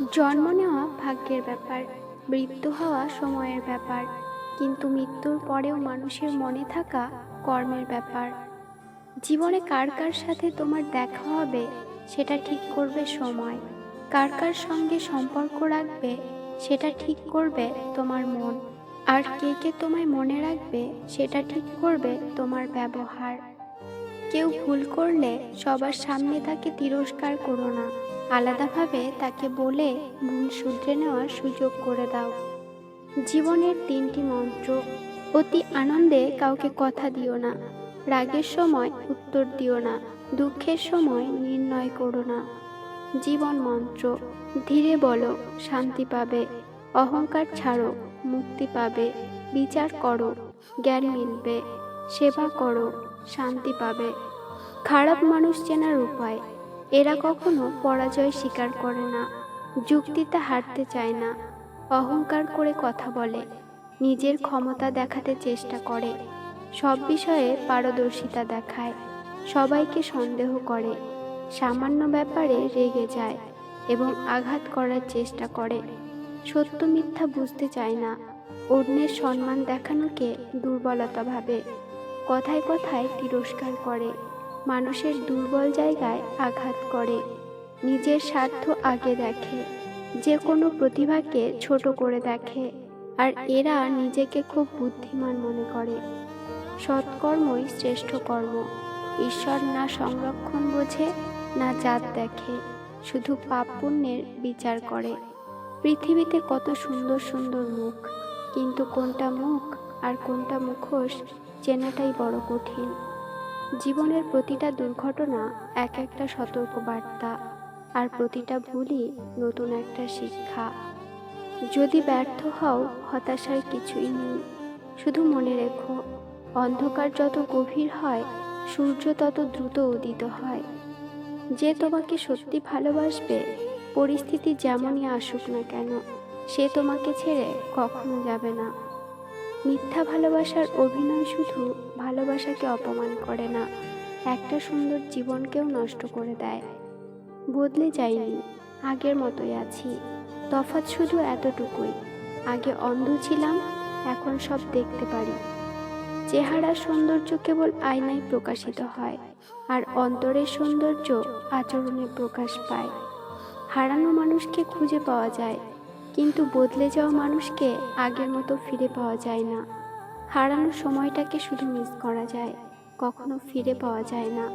জন্ম নেওয়া ভাগ্যের ব্যাপার, মৃত্যু হওয়া সময়ের ব্যাপার, কিন্তু মৃত্যুর পরেও মানুষের মনে থাকা কর্মের ব্যাপার। জীবনে কার কার সাথে তোমার দেখা হবে, সেটা ঠিক করবে সময়। কার কার সঙ্গে সম্পর্ক রাখবে, সেটা ঠিক করবে তোমার মন। আর কে কে তোমায় মনে রাখবে, সেটা ঠিক করবে তোমার ব্যবহার। কেউ ভুল করলে সবার সামনে তাকে তিরস্কার করো না। আলাদাভাবে তাকে বলে ভুল শুধরে নেওয়ার সুযোগ করে দাও। জীবনের তিনটি মন্ত্র। অতি আনন্দে কাউকে কথা দিও না। রাগের সময় উত্তর দিও না। দুঃখের সময় নির্ণয় করো না। জীবন মন্ত্র। ধীরে বলো, শান্তি পাবে। অহংকার ছাড়ো, মুক্তি পাবে। বিচার করো, জ্ঞান মিলবে। সেবা করো, শান্তি পাবে। খারাপ মানুষ চেনার উপায়। এরা কখনো পরাজয় স্বীকার করে না, যুক্তিতে হারতে চায় না, অহংকার করে কথা বলে, নিজের ক্ষমতা দেখাতে চেষ্টা করে, সব বিষয়ে পারদর্শিতা দেখায়, সবাইকে সন্দেহ করে, সামান্য ব্যাপারে রেগে যায় এবং আঘাত করার চেষ্টা করে। সত্য মিথ্যা বুঝতে চায় না, অন্যের সম্মান দেখানোকে দুর্বলতা ভাবে, কথায় কথায় তিরস্কার করে। মানুষের দুর্বল জায়গায় আঘাত করে। নিজের স্বার্থ আগে দেখে, যে কোনো প্রতিভাকে ছোট করে দেখে, আর এরা নিজেকে খুব বুদ্ধিমান মনে করে। সৎকর্মই শ্রেষ্ঠ কর্ম। ঈশ্বর না সংরক্ষণ বোঝে, না জাত দেখে, শুধু পাপ পুণ্যের বিচার করে। পৃথিবীতে কত সুন্দর সুন্দর মুখ, কিন্তু কোনটা মুখ আর কোনটা মুখোশ, চেনাটাই বড় কঠিন। জীবনের প্রতিটা দুর্ঘটনা এক একটা সতর্ক বার্তা আর প্রতিটা ভুলই নতুন একটা শিক্ষা। যদি ব্যর্থ হও হতাশার কিছুই নেই। শুধু মনে রেখো, অন্ধকার যত গভীর হয়, সূর্য তত দ্রুত উদিত হয়। যে তোমাকে সত্যি ভালোবাসবে, পরিস্থিতি যেমনই আসুক না কেন, সে তোমাকে ছেড়ে কখনো যাবে না। মিথ্যা ভালোবাসার অভিনয় শুধু ভালোবাসাকে অপমান করে না, একটা সুন্দর জীবনকেও নষ্ট করে দেয়। বদলে যাইনি, আগের মতোই আছি। তফাৎ শুধু এতটুকুই, আগে অন্ধ ছিলাম, এখন সব দেখতে পারি। চেহারার সৌন্দর্য কেবল আয়নায় প্রকাশিত হয়, আর অন্তরের সৌন্দর্য আচরণে প্রকাশ পায়। হারানো মানুষকে খুঁজে পাওয়া যায় কিন্তু বদলে যাওয়া মানুষকে আগের মতো ফিরে পাওয়া যায় না। হারানোর সময়টাকে শুধু মিস করা যায়, কখনো ফিরে পাওয়া যায় না।